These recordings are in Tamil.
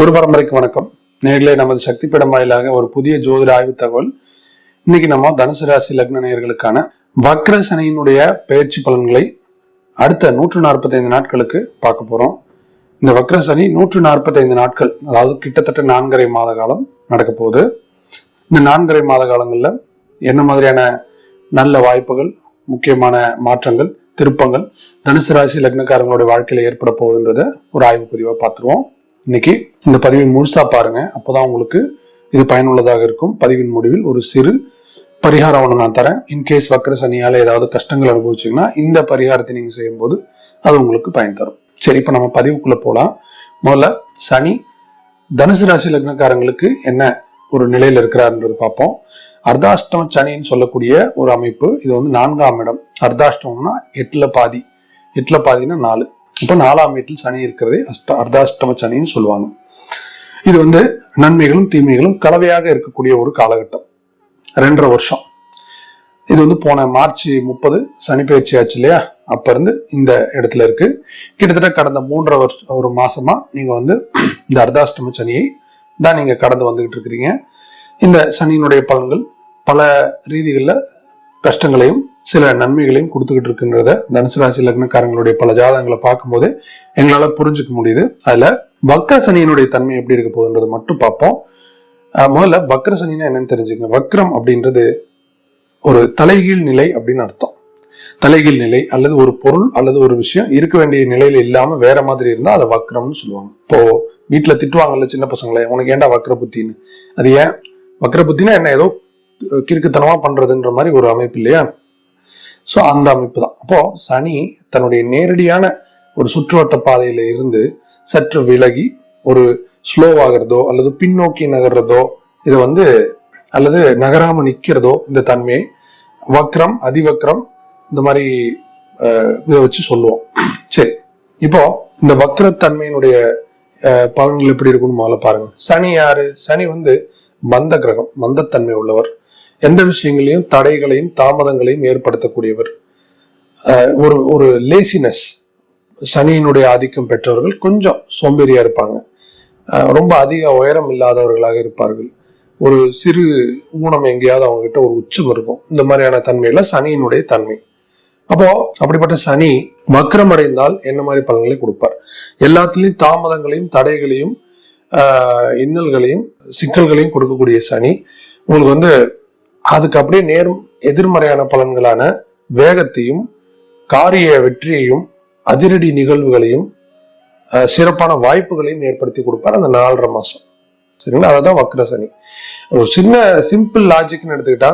குரு பரம்பரைக்கு வணக்கம். நேர்களே நமது சக்தி பீடம் வாயிலாக ஒரு புதிய ஜோதிட ஆய்வு தகவல். இன்னைக்கு நம்ம தனுசு ராசி லக்ன நேர்களுக்கான வக்ர சனியினுடைய பயிற்சி பலன்களை அடுத்த நூற்று நாற்பத்தைந்து நாட்களுக்கு பார்க்க போறோம். இந்த வக்ர சனி நூற்று நாற்பத்தைந்து நாட்கள் அதாவது கிட்டத்தட்ட நான்கரை மாத காலம் நடக்க போகுது. இந்த நான்கரை மாத காலங்களில் என்ன மாதிரியான நல்ல வாய்ப்புகள் முக்கியமான மாற்றங்கள் திருப்பங்கள் தனுசு ராசி லக்னக்காரங்களுடைய வாழ்க்கையில் ஏற்பட போகுதுன்றத ஒரு ஆய்வு பிரிவா பார்த்துருவோம். இன்னைக்கு இந்த பதிவை முழுசா பாருங்க. அப்போதான் உங்களுக்கு இது பயனுள்ளதாக இருக்கும். பதிவின் முடிவில் ஒரு சிறு பரிகாரம் ஒன்று நான் தரேன். இன்கேஸ் வக்கர சனியால் ஏதாவது கஷ்டங்கள் அனுபவிச்சீங்கன்னா இந்த பரிகாரத்தை நீங்கள் செய்யும்போது அது உங்களுக்கு பயன் தரும். சரி இப்போ நம்ம பதிவுக்குள்ளே போகலாம் முதல்ல சனி தனுசு ராசி லக்னக்காரங்களுக்கு என்ன ஒரு நிலையில் இருக்கிறாருன்றது பார்ப்போம். அர்த்தாஷ்டம சனின்னு சொல்லக்கூடிய ஒரு அமைப்பு. இது வந்து நான்காம் இடம். அர்த்தாஷ்டமம்னா எட்டுல பாதி. எட்டுல பாதினா நாலு. இப்போ நாலாம் வீட்டில் சனி இருக்கிறதே அஷ்ட அர்த்தாஷ்டம சனின்னு சொல்லுவாங்க. இது வந்து நன்மைகளும் தீமைகளும் கலவையாக இருக்கக்கூடிய ஒரு காலகட்டம். ரெண்டரை வருஷம். இது வந்து போன மார்ச் முப்பது சனி பயிற்சி ஆச்சு இல்லையா? அப்ப இருந்து இந்த இடத்துல இருக்கு. கிட்டத்தட்ட கடந்த மூன்றரை வருஷம் ஒரு மாசமா நீங்க வந்து இந்த அர்த்தாஷ்டம சனியை தான் நீங்க கடந்து வந்துகிட்டு இருக்கிறீங்க. இந்த சனியினுடைய பலன்கள் பல ரீதிகளில் கஷ்டங்களையும் சில நன்மைகளையும் கொடுத்துக்கிட்டு இருக்குன்றத தனுசு ராசி லக்னக்காரங்களுடைய பல ஜாதகங்களை பார்க்கும்போது எங்களால புரிஞ்சுக்க முடியுது. அதுல வக்கர சனியினுடைய தன்மை எப்படி இருக்க போகுதுன்றது மட்டும் பார்ப்போம். முதல்ல வக்கர சனினா என்னன்னு தெரிஞ்சுக்கங்க. வக்ரம் அப்படின்றது ஒரு தலைகீழ் நிலை அப்படின்னு அர்த்தம். தலைகீழ் நிலை அல்லது ஒரு பொருள் அல்லது ஒரு விஷயம் இருக்க வேண்டிய நிலையில இல்லாம வேற மாதிரி இருந்தா அதை வக்ரம்னு சொல்லுவாங்க. இப்போ வீட்டுல திட்டுவாங்கல்ல சின்ன பசங்களே உனக்கு ஏன்டா வக்ர புத்தின்னு? அது ஏன்? வக்ர புத்தினா என்ன ஏதோ கிறுக்குத்தனமா பண்றதுன்ற மாதிரி ஒரு அமைப்பு இல்லையா? ஸோ அந்த அமைப்பு தான் அப்போ சனி தன்னுடைய நேரடியான ஒரு சுற்றுவட்ட பாதையில இருந்து சற்று விலகி ஒரு ஸ்லோவாகிறதோ அல்லது பின்னோக்கி நகர்றதோ இது வந்து அல்லது நகராம நிக்கிறதோ இந்த தன்மையை வக்ரம் அதிவக்ரம் இந்த மாதிரி இதை வச்சு சொல்லுவோம். சரி. இப்போ இந்த வக்ரத்தன்மையினுடைய பலன்கள் எப்படி இருக்கும்னு முதல்ல பாருங்க. சனி யாரு? சனி வந்து மந்த கிரகம் மந்தத்தன்மை உள்ளவர். எந்த விஷயங்களையும் தடைகளையும் தாமதங்களையும் ஏற்படுத்தக்கூடியவர். ஒரு ஒரு லேசினஸ் சனியினுடைய ஆதிக்கம் பெற்றவர்கள் கொஞ்சம் சோம்பேறியா இருப்பாங்க. ரொம்ப அதிக உயரம் இல்லாதவர்களாக இருப்பார்கள். ஒரு சிறு ஊனம் எங்கேயாவது அவங்க கிட்ட ஒரு உச்சம் இருக்கும். இந்த மாதிரியான தன்மையில சனியினுடைய தன்மை. அப்போ அப்படிப்பட்ட சனி வக்ரம் அடைந்தால் என்ன மாதிரி பலன்களை கொடுப்பார்? எல்லாத்துலேயும் தாமதங்களையும் தடைகளையும் இன்னல்களையும் சிக்கல்களையும் கொடுக்கக்கூடிய சனி உங்களுக்கு வந்து அதுக்கு அப்படியே நேர் எதிர்மறையான பலன்களான வேகத்தையும் காரிய வெற்றியையும் அதிரடி நிகழ்வுகளையும் சிறப்பான வாய்ப்புகளையும் ஏற்படுத்தி கொடுப்பார் அந்த நாலரை மாசம். சரிங்களா? அததான் வக்ர சனி. ஒரு சின்ன சிம்பிள் லாஜிக்னு எடுத்துக்கிட்டா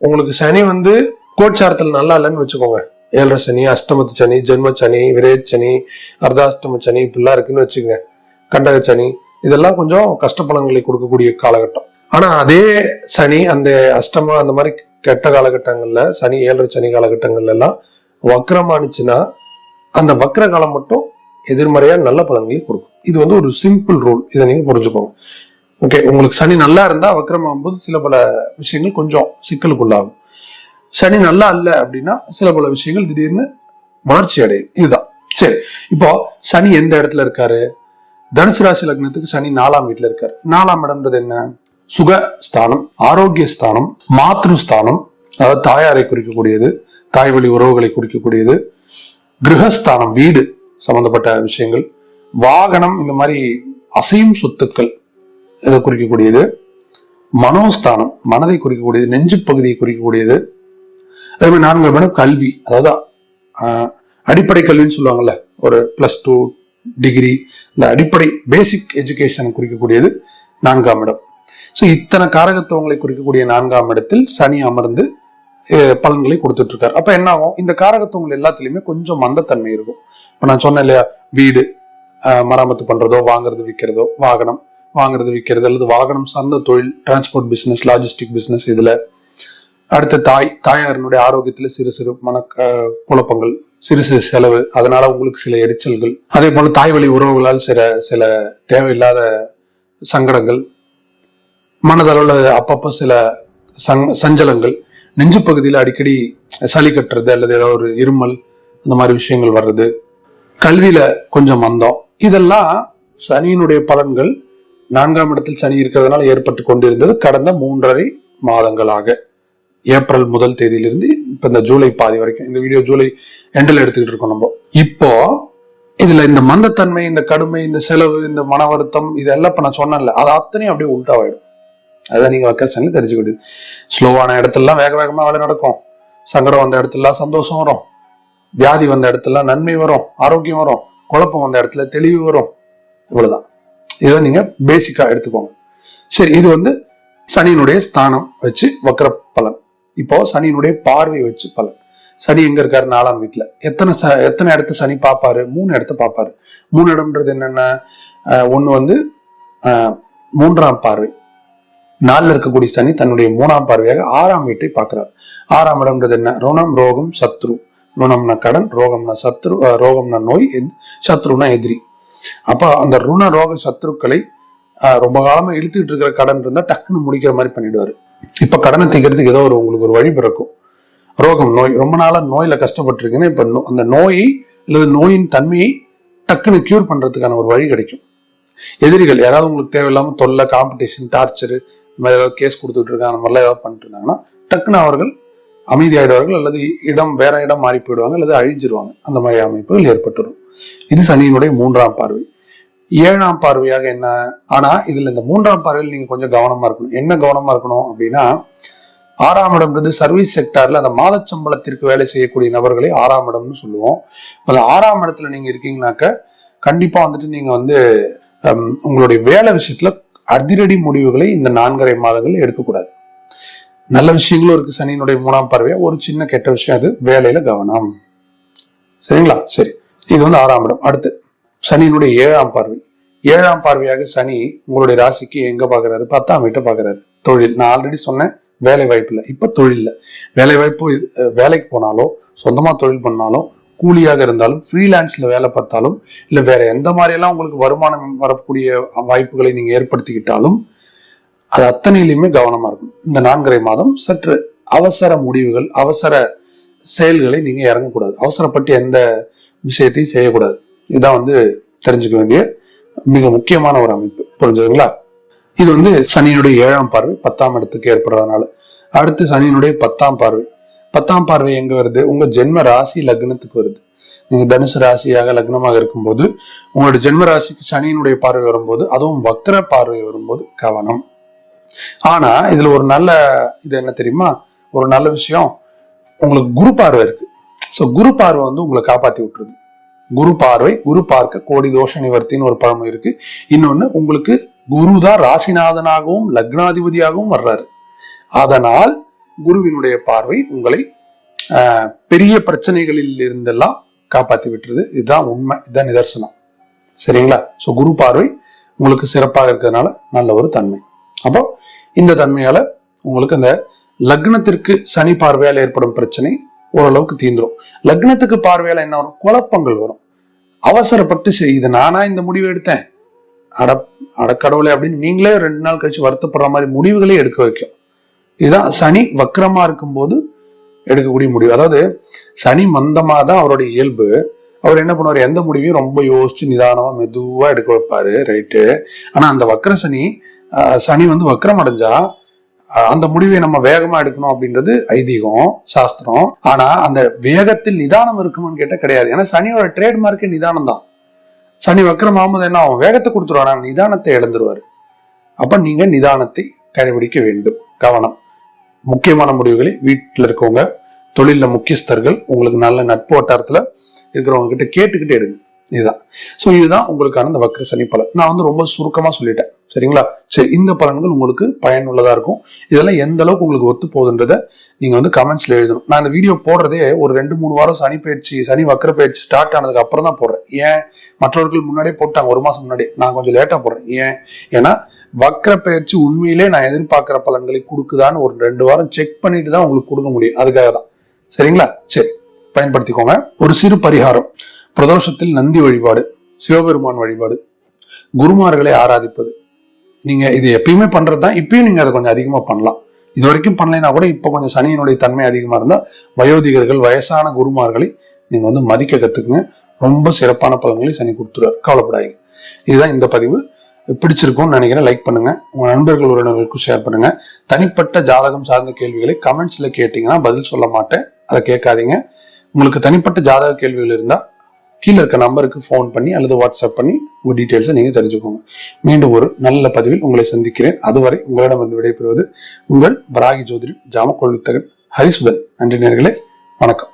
உங்களுக்கு சனி வந்து கோச்சாரத்தில் நல்லா இல்லைன்னு வச்சுக்கோங்க. ஏழரை சனி அஷ்டமத்து சனி ஜென்ம சனி விரேத் சனி அர்த்தாஷ்டம சனி இப்படிலாம் இருக்குன்னு வச்சுக்கோங்க. கண்டக சனி இதெல்லாம் கொஞ்சம் கஷ்ட பலன்களை கொடுக்கக்கூடிய காலகட்டம். ஆனா அதே சனி அந்த அஷ்டம அந்த மாதிரி கெட்ட காலகட்டங்கள்ல சனி ஏழரை சனி காலகட்டங்கள்ல எல்லாம் வக்கரமானுச்சுன்னா அந்த வக்கர காலம் மட்டும் எதிர்மறையா நல்ல பலன்களை கொடுக்கும். இது வந்து ஒரு சிம்பிள் ரூல் இதை நீங்க புரிஞ்சுக்கோங்க. ஓகே உங்களுக்கு சனி நல்லா இருந்தா வக்ரமாகும் போது சில பல விஷயங்கள் கொஞ்சம் சிக்கலுக்குள்ளாகும். சனி நல்லா இல்ல அப்படின்னா சில பல விஷயங்கள் திடீர்னு வளர்ச்சி அடையும். இதுதான். சரி இப்போ சனி எந்த இடத்துல இருக்காரு? தனுசு ராசி லக்னத்துக்கு சனி நாலாம் வீட்டுல இருக்காரு. நாலாம் இடம்ன்றது என்ன? சுக ஸ்தானம் ஆரோக்கிய ஸ்தானம் மாத்ரு ஸ்தானம் அதாவது தாயாரை குறிக்கக்கூடியது தாய் வழி உறவுகளை குறிக்கக்கூடியது கிரகஸ்தானம் வீடு சம்பந்தப்பட்ட விஷயங்கள் வாகனம் இந்த மாதிரி அசையும் சொத்துக்கள் இதை குறிக்கக்கூடியது மனோஸ்தானம் மனதை குறிக்கக்கூடியது நெஞ்சு பகுதியை குறிக்கக்கூடியது. அதே மாதிரி நான்கு இடம் கல்வி அதாவது அடிப்படை கல்வின்னு சொல்லுவாங்கல்ல ஒரு பிளஸ் டூ டிகிரி இந்த அடிப்படை பேசிக் எஜுகேஷன் குறிக்கக்கூடியது நான்காம் இடம். ஸோ இத்தனை காரகத்துவங்களை குறிக்கக்கூடிய நான்காம் இடத்தில் சனி அமர்ந்து பலன்களை கொடுத்துட்டு இருக்காரு அப்ப என்ன ஆகும் இந்த காரகத்துவங்கள் எல்லாத்துலயுமே கொஞ்சம் மந்தத்தன்மை இருக்கும். இப்ப நான் சொன்னேன் இல்லையா? வீடு மராமத்து பண்றதோ வாங்குறது விற்கிறதோ வாகனம் வாங்குறது விற்கிறது அல்லது வாகனம் சார்ந்த தொழில் டிரான்ஸ்போர்ட் பிசினஸ் லாஜிஸ்டிக் பிசினஸ் இதுல. அடுத்த தாய் தாயாரினுடைய ஆரோக்கியத்துல சிறு சிறு மன குழப்பங்கள் சிறு சிறு செலவு அதனால உங்களுக்கு சில எரிச்சல்கள். அதே போல தாய் வழி உறவுகளால் சில சில தேவையில்லாத சங்கடங்கள் மனதளவில் அப்பப்போ சில சங் சஞ்சலங்கள். நெஞ்சு பகுதியில் அடிக்கடி சளி கட்டுறது அல்லது ஏதோ ஒரு இருமல் அந்த மாதிரி விஷயங்கள் வர்றது. கல்வியில கொஞ்சம் மந்தம் இதெல்லாம் சனியினுடைய பலன்கள் நான்காம் இடத்தில் சனி இருக்கிறதுனால ஏற்பட்டு கொண்டிருந்தது கடந்த மூன்றரை மாதங்களாக. ஏப்ரல் முதல் தேதியிலிருந்து இப்ப இந்த ஜூலை பாதி வரைக்கும். இந்த வீடியோ ஜூலை எண்டில் எடுத்துக்கிட்டு இருக்கோம் நம்ம. இப்போ இதுல இந்த மந்தத்தன்மை இந்த கடுமை இந்த செலவு இந்த மன வருத்தம் இதெல்லாம் இப்ப நான் சொன்னேன்ல அது அத்தனையும் அப்படியே உள்டாவாயிடும் அதான் நீங்க வக்கரசன்ல தெரிஞ்சுக்கிட்டு ஸ்லோவான இடத்துலலாம் வேக வேகமா வேலை நடக்கும். சங்கடம் வந்த இடத்துலலாம் சந்தோஷம் வரும். வியாதி வந்த இடத்துல நன்மை வரும். ஆரோக்கியம் வரும். குழப்பம் வந்த இடத்துல தெளிவு வரும். இவ்வளவுதான். இதை நீங்க பேசிக்கா எடுத்துக்கோங்க. சரி இது வந்து சனியினுடைய ஸ்தானம் வச்சு வக்கர பலன். இப்போ சனியினுடைய பார்வை வச்சு பலன். சனி எங்க இருக்காரு? நாலாம் வீட்டுல எத்தனை ச எத்தனை இடத்த சனி பார்ப்பாரு? மூணு இடத்த பார்ப்பாரு. மூணு இடம்ன்றது என்னென்ன? ஒன்று வந்து மூன்றாம் பார்வை. நாளில் இருக்கக்கூடிய சனி தன்னுடைய மூணாம் பார்வையாக ஆறாம் வீட்டை பார்க்கிறார். ஆறாம் இடம்ன்றது என்ன? ருணம் ரோகம் சத்ரு. ருணம்னா கடன் ரோகம்னா சத்ரு ரோகம்னா நோய் சத்ருனா எதிரி. அப்ப அந்த ருண ரோக சத்ருக்களை ரொம்ப காலமா இழுத்துக்கிட்டு இருக்கிற கடன் இருந்தா டக்குன்னு முடிக்கிற மாதிரி பண்ணிடுவாரு. இப்ப கடனை தீக்கிறதுக்கு ஏதோ ஒரு உங்களுக்கு ஒரு வழி பிறக்கும். ரோகம் நோய். ரொம்ப நாளா நோயில கஷ்டப்பட்டிருக்கீங்கன்னா இப்ப அந்த நோயை அல்லது நோயின் தன்மையை டக்குன்னு கியூர் பண்றதுக்கான ஒரு வழி கிடைக்கும். எதிரிகள் யாராவது உங்களுக்கு தேவையில்லாம தொல்லை காம்படிஷன் டார்ச்சர் இந்த மாதிரி ஏதாவது கேஸ் கொடுத்துட்டு இருக்காங்க அந்த மாதிரிலாம் ஏதாவது பண்ணிட்டு இருந்தாங்கன்னா டக்குன்னு அவர்கள் அமைதியாயிடுவார்கள் அல்லது இடம் வேற இடம் மாறி போயிடுவாங்க அல்லது அழிஞ்சிருவாங்க. அந்த மாதிரி அமைப்புகள் ஏற்பட்டுரும் இது சனியினுடைய மூன்றாம் பார்வை. ஏழாம் பார்வையாக என்ன? ஆனா இதுல இந்த மூன்றாம் பார்வையில் நீங்க கொஞ்சம் கவனமா இருக்கணும். என்ன கவனமா இருக்கணும் அப்படின்னா ஆறாம் இடம்ன்றது சர்வீஸ் செக்டார்ல அந்த மாத சம்பளத்திற்கு வேலை செய்யக்கூடிய நபர்களை ஆறாம் இடம்னு சொல்லுவோம். அந்த ஆறாம் இடத்துல நீங்க இருக்கீங்கனாக்க கண்டிப்பா வந்துட்டு நீங்க வந்து உங்களுடைய வேலை விஷயத்துல அதிரடி முடிவுகளை இந்த நான்கரை மாதங்கள் எடுக்கக்கூடாது. நல்ல விஷயங்களும் இருக்கு சனியினுடைய மூணாம் பார்வையா. ஒரு சின்ன கெட்ட விஷயம் அது. வேலையில கவனம். சரிங்களா? சரி. இது வந்து ஆறாம் இடம். அடுத்து சனியினுடைய ஏழாம் பார்வை. ஏழாம் பார்வையாக சனி உங்களுடைய ராசிக்கு எங்க பாக்குறாரு? பத்தாம் வீட்டை பாக்குறாரு. தொழில். நான் ஆல்ரெடி சொன்னேன். வேலை வாய்ப்பு இல்லை. இப்ப தொழில்ல வேலை வாய்ப்பு இது, வேலைக்கு போனாலோ சொந்தமா தொழில் பண்ணாலும் கூலியாக இருந்தாலும் ஃப்ரீலான்ஸ்ல வேலை பார்த்தாலும் இல்ல வேற எந்த மாதிரி எல்லாம் உங்களுக்கு வருமானம் வரக்கூடிய வாய்ப்புகளை நீங்க ஏற்படுத்திக்கிட்டாலும் அது அத்தனையிலுமே கவனமா இருக்கும் இந்த நான்கரை மாதம் சற்று அவசர முடிவுகள் அவசர செயல்களை நீங்க இறங்கக்கூடாது. அவசரப்பட்டு எந்த விஷயத்தையும் செய்யக்கூடாது. இதான் வந்து தெரிஞ்சுக்க வேண்டிய மிக முக்கியமான ஒரு அமைப்பு. புரிஞ்சதுங்களா? இது வந்து சனியினுடைய ஏழாம் பார்வை பத்தாம் இடத்துக்கு ஏற்படுறதுனால. அடுத்து சனியினுடைய பத்தாம் பார்வை. பத்தாம் பார்வை எங்க வருது? உங்க ஜென்ம ராசி லக்னத்துக்கு வருது. நீங்க தனுசு ராசியாக லக்னமாக இருக்கும்போது உங்களுடைய ஜென்ம ராசிக்கு சனியினுடைய பார்வை வரும்போது அதுவும் வக்ர பார்வை வரும்போது கவனம். ஆனா இதுல ஒரு நல்ல இது என்ன தெரியுமா? ஒரு நல்ல விஷயம் உங்களுக்கு குரு பார்வை இருக்கு. சோ குரு பார்வை வந்து உங்களை காப்பாத்தி விட்டுருது. குரு பார்வை குரு பார்க்க கோடி தோஷ நிவர்த்தின்னு ஒரு பழமொழி இருக்கு. இன்னொன்னு உங்களுக்கு குரு தான் ராசிநாதனாகவும் லக்னாதிபதியாகவும் வர்றாரு. அதனால் குருவினுடைய பார்வை உங்களை பெரிய பிரச்சனைகளில் இருந்தெல்லாம் காப்பாத்தி விட்டுருது. இதுதான் உண்மை இதுதான் நிதர்சனம். சரிங்களா? சோ குரு பார்வை உங்களுக்கு சிறப்பாக இருக்கிறதுனால நல்ல ஒரு தன்மை. அப்போ இந்த தன்மையால உங்களுக்கு அந்த லக்னத்திற்கு சனி பார்வையால் ஏற்படும் பிரச்சனை ஓரளவுக்கு தீந்துரும் லக்னத்துக்கு பார்வையால என்ன வரும்? குழப்பங்கள் வரும். அவசரப்பட்டு சரி இது நானா இந்த முடிவு எடுத்தேன். அட அடக்கடவுளை அப்படின்னு நீங்களே ரெண்டு நாள் கழிச்சு வருத்தப்படுற மாதிரி முடிவுகளே எடுக்க வைக்கும். இதுதான் சனி வக்கரமா இருக்கும்போது எடுக்கக்கூடிய முடிவு. அதாவது சனி மந்தமா தான் அவருடைய இயல்பு. அவர் என்ன பண்ணுவார்? எந்த முடிவையும் ரொம்ப யோசிச்சு நிதானமா மெதுவா எடுக்க வைப்பாரு ரைட்டு ஆனா அந்த வக்கர சனி சனி வந்து வக்கரம் அடைஞ்சா அந்த முடிவை நம்ம வேகமா எடுக்கணும் அப்படின்றது ஐதீகம் சாஸ்திரம். ஆனா அந்த வேகத்தில் நிதானம் இருக்குமான்னு கேட்டா கிடையாது. ஏன்னா சனியோட ட்ரேட்மார்க்கே நிதானம் தான் சனி வக்கரம் ஆகும்போது என்ன ஆகும்? வேகத்தை கொடுத்துருவாரு. நிதானத்தை இழந்துருவாரு. அப்ப நீங்க நிதானத்தை கடைபிடிக்க வேண்டும். கவனம். முக்கியமான முடிவுகளை வீட்டில் இருக்கவங்க தொழிலில் முக்கியஸ்தர்கள் உங்களுக்கு நல்ல நட்பு வட்டாரத்தில் இருக்கிறவங்க கிட்ட கேட்டுக்கிட்டே எடுங்க இதுதான். ஸோ இதுதான் உங்களுக்கான இந்த வக்ர சனி பலன். நான் வந்து ரொம்ப சுருக்கமாக சொல்லிட்டேன். சரிங்களா? சரி இந்த பலன்கள் உங்களுக்கு பயனுள்ளதாக இருக்கும். இதெல்லாம் எந்த அளவுக்கு உங்களுக்கு ஒத்து போகுதுன்றதை நீங்கள் வந்து கமெண்ட்ஸில் எழுதணும். நான் இந்த வீடியோ போடுறதே ஒரு ரெண்டு மூணு வாரம் சனி பயிற்சி சனி வக்ர பயிற்சி ஸ்டார்ட் ஆனதுக்கு அப்புறம் தான் போடுறேன். ஏன்? மற்றவர்கள் முன்னாடியே போட்டாங்க ஒரு மாதம் முன்னாடி நான் கொஞ்சம் லேட்டாக போடுறேன். ஏன்? ஏன்னா வக்கர பயிற்சி உண்மையிலே நான் எதிர்பார்க்கிற பலன்களை கொடுக்குதான்னு ஒரு ரெண்டு வாரம் செக் பண்ணிட்டு தான் உங்களுக்கு கொடுக்க முடியும். அதுக்காக தான். சரிங்களா? சரி. பயன்படுத்திக்கோங்க. ஒரு சிறு பரிகாரம். பிரதோஷத்தில் நந்தி வழிபாடு சிவபெருமான் வழிபாடு குருமார்களை ஆராதிப்பது. நீங்க இது எப்பயுமே பண்றது தான். இப்பயும் நீங்க அதை கொஞ்சம் அதிகமா பண்ணலாம். இது வரைக்கும் பண்ணலைன்னா கூட இப்போ கொஞ்சம் சனியினுடைய தன்மை அதிகமா இருந்தா வயோதிகர்கள் வயசான குருமார்களை நீங்க வந்து மதிக்க கத்துக்குங்க. ரொம்ப சிறப்பான பலன்களை சனி கொடுத்துருவார். கவலைப்படாதீங்க. இதுதான் இந்த பதிவு. பிடிச்சிருக்கும்னு நினைக்கிறேன். லைக் பண்ணுங்க. உங்க நண்பர்கள் உறவினர்களுக்கும் ஷேர் பண்ணுங்க. தனிப்பட்ட ஜாதகம் சார்ந்த கேள்விகளை கமெண்ட்ஸ்ல கேட்டீங்கன்னா பதில் சொல்ல மாட்டேன். அதை கேட்காதீங்க. உங்களுக்கு தனிப்பட்ட ஜாதக கேள்விகள் இருந்தா கீழே இருக்க நம்பருக்கு ஃபோன் பண்ணி அல்லது வாட்ஸ்அப் பண்ணி உங்க டீட்டெயில்ஸை நீங்க தெரிஞ்சுக்கோங்க. மீண்டும் ஒரு நல்ல பதிவில் உங்களை சந்திக்கிறேன். அதுவரை உங்களிடமிருந்து விடைபெறுவது உங்கள் பராகி ஜோதிடன் ஜாம ஹரிசுதன். நன்றி நேர்களே வணக்கம்.